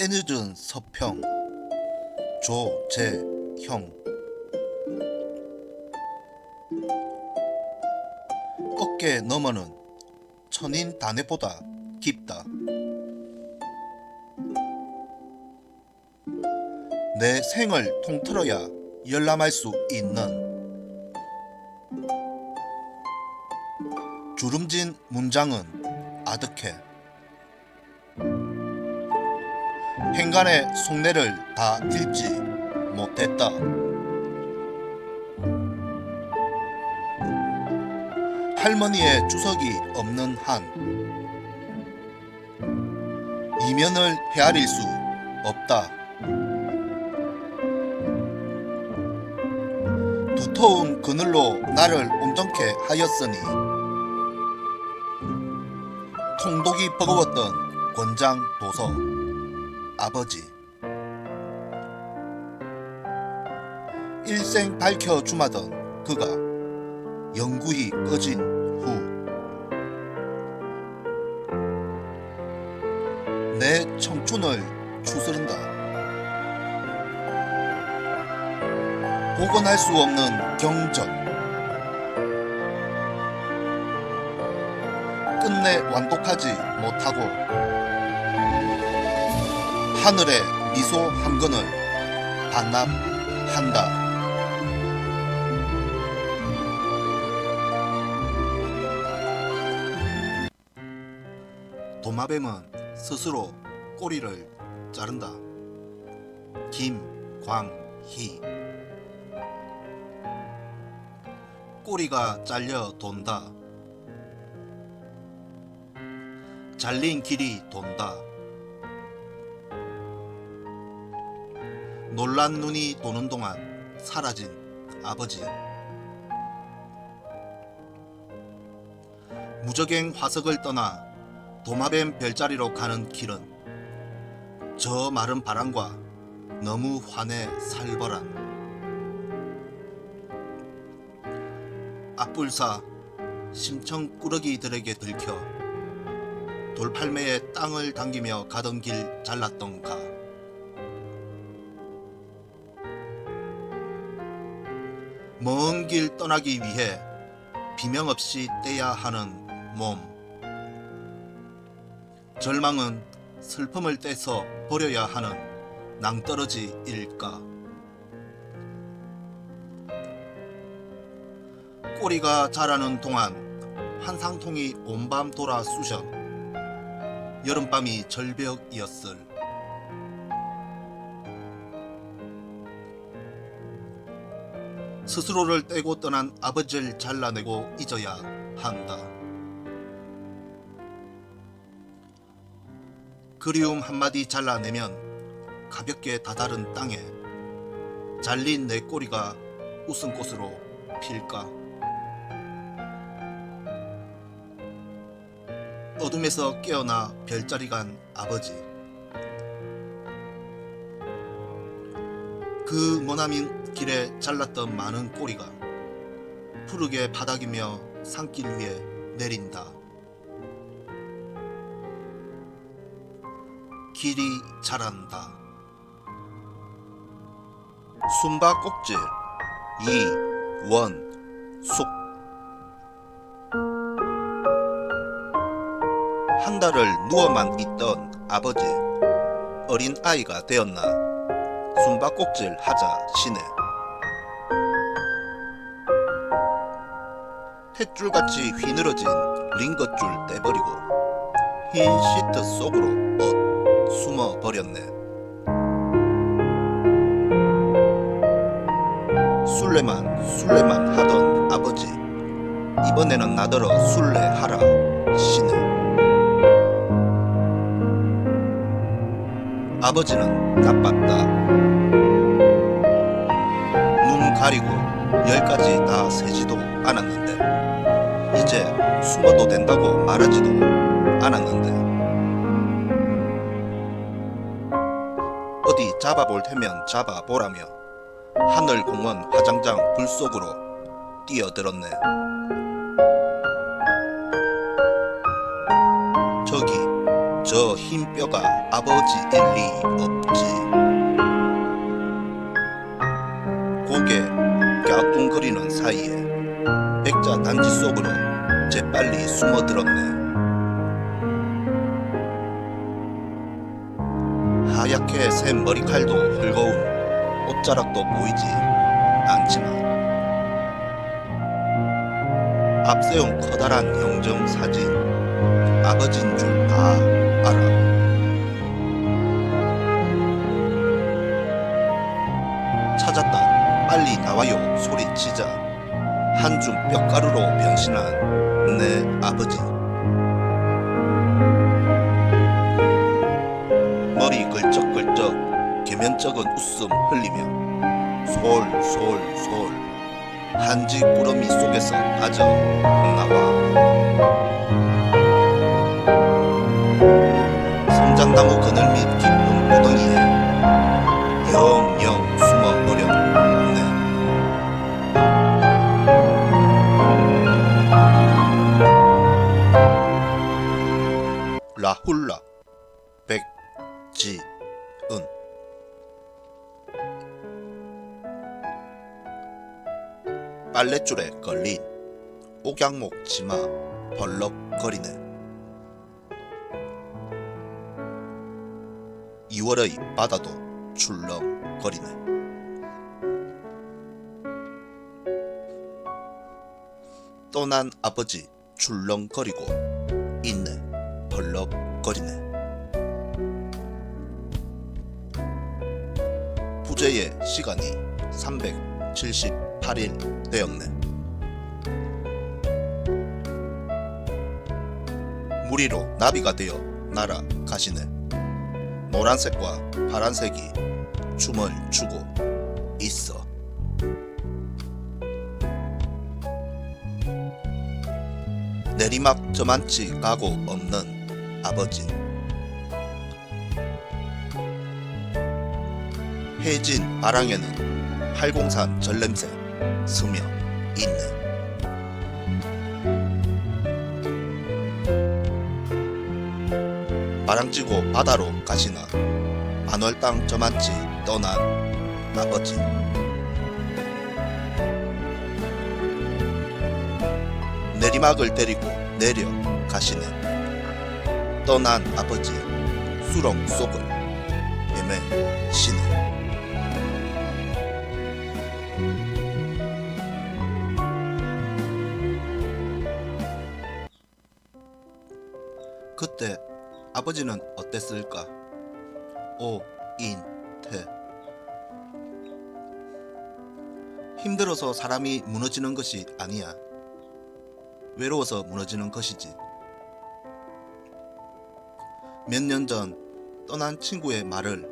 때늦은 서평 조재형 어깨 너머는 천인 단해보다 깊다. 내 생을 통틀어야 열람할 수 있는 주름진 문장은 아득해. 행간의 속내를 다 읽지 못했다. 할머니의 주석이 없는 한 이면을 헤아릴 수 없다. 두터운 그늘로 나를 온전케 하였으니 통독이 버거웠던 권장 도서 아버지 일생 밝혀 주마던 그가 영구히 꺼진 후 내 청춘을 추스른다. 복원할 수 없는 경전. 끝내 완독하지 못하고 하늘의 미소 한 건을 반납한다. 도마뱀은 스스로 꼬리를 자른다. 김광희 꼬리가 잘려 돈다. 잘린 길이 돈다. 놀란 눈이 도는 동안 사라진 아버지. 무적행 화석을 떠나 도마뱀 별자리로 가는 길은 저 마른 바람과 너무 환해 살벌한 앞불사 심청 꾸러기들에게 들켜 돌팔매에 땅을 당기며 가던 길 잘랐던 가 먼 길 떠나기 위해 비명 없이 떼야 하는 몸. 절망은 슬픔을 떼서 버려야 하는 낭떠러지일까? 꼬리가 자라는 동안 한상통이 온밤 돌아 쑤셔 여름밤이 절벽이었을 스스로를 떼고 떠난 아버지를 잘라내고 잊어야 한다. 그리움 한마디 잘라내면 가볍게 다다른 땅에 잘린 내 꼬리가 웃음꽃으로 필까? 어둠에서 깨어나 별자리 간 아버지. 그 머나민 길에 잘랐던 많은 꼬리가 푸르게 바닥이며 산길 위에 내린다. 길이 자란다. 숨바 꼭질 이원숙 한 달을 누워만 있던 아버지 어린 아이가 되었나 숨바 꼭질 하자 시네 탯줄같이 휘늘어진 링거줄 떼버리고 흰 시트 속으로 엇 숨어 버렸네. 술래만 술래만 하던 아버지. 이번에는 나더러 술래하라 시네 아버지는 나빴다. 눈 가리고 열까지 다 세지도 않았는데 숨어도 된다고 말하지도 않았는데 어디 잡아볼 테면 잡아보라며 하늘공원 화장장 불 속으로 뛰어들었네. 저기 저 흰 뼈가 아버지 일 리 없지. 고개 갸뚱거리는 사이에 백자 단지 속으로 재빨리 숨어들었네. 하얗게 센 머리칼도 헐거운 옷자락도 보이지 않지만 앞세운 커다란 영정 사진 아버진 줄 다 알아. 찾았다. 빨리 나와요. 소리치자. 한 줌 뼈가루로 변신한 내 아버지. 머리 걸쩍걸쩍 개면적은 웃음 흘리며 솔솔솔 한지 꾸러미 속에서 빠져 나와 성장나무 그늘 밑 빨랫줄에 걸린 옥양목 치마 벌럭거리네 2월의 바다도 출렁거리네 떠난 아버지 출렁거리고 있네 벌럭거리네 부재의 시간이 378일 되었네 무리로 나비가 되어 날아가시네 노란색과 파란색이 춤을 추고 있어. 내리막 저만치 가고 없는 아버지. 해진 바랑에는 팔공산 전냄새 스며 있네. 바람지고 바다로 가시나 안월 땅 저만치 떠난 아버지 내리막을 때리고 내려 가시네 떠난 아버지 수렁 속을 헤매 시네 그때 아버지는 어땠을까? 오인태 힘들어서 사람이 무너지는 것이 아니야. 외로워서 무너지는 것이지. 몇 년 전 떠난 친구의 말을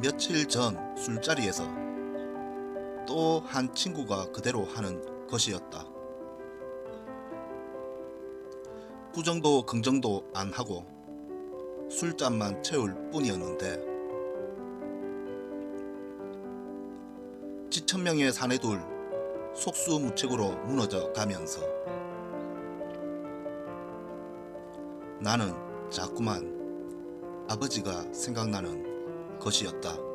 며칠 전 술자리에서 또 한 친구가 그대로 하는 것이었다. 부정도 긍정도 안 하고 술잔만 채울 뿐이었는데 지천명의 사내 둘 속수무책으로 무너져 가면서 나는 자꾸만 아버지가 생각나는 것이었다.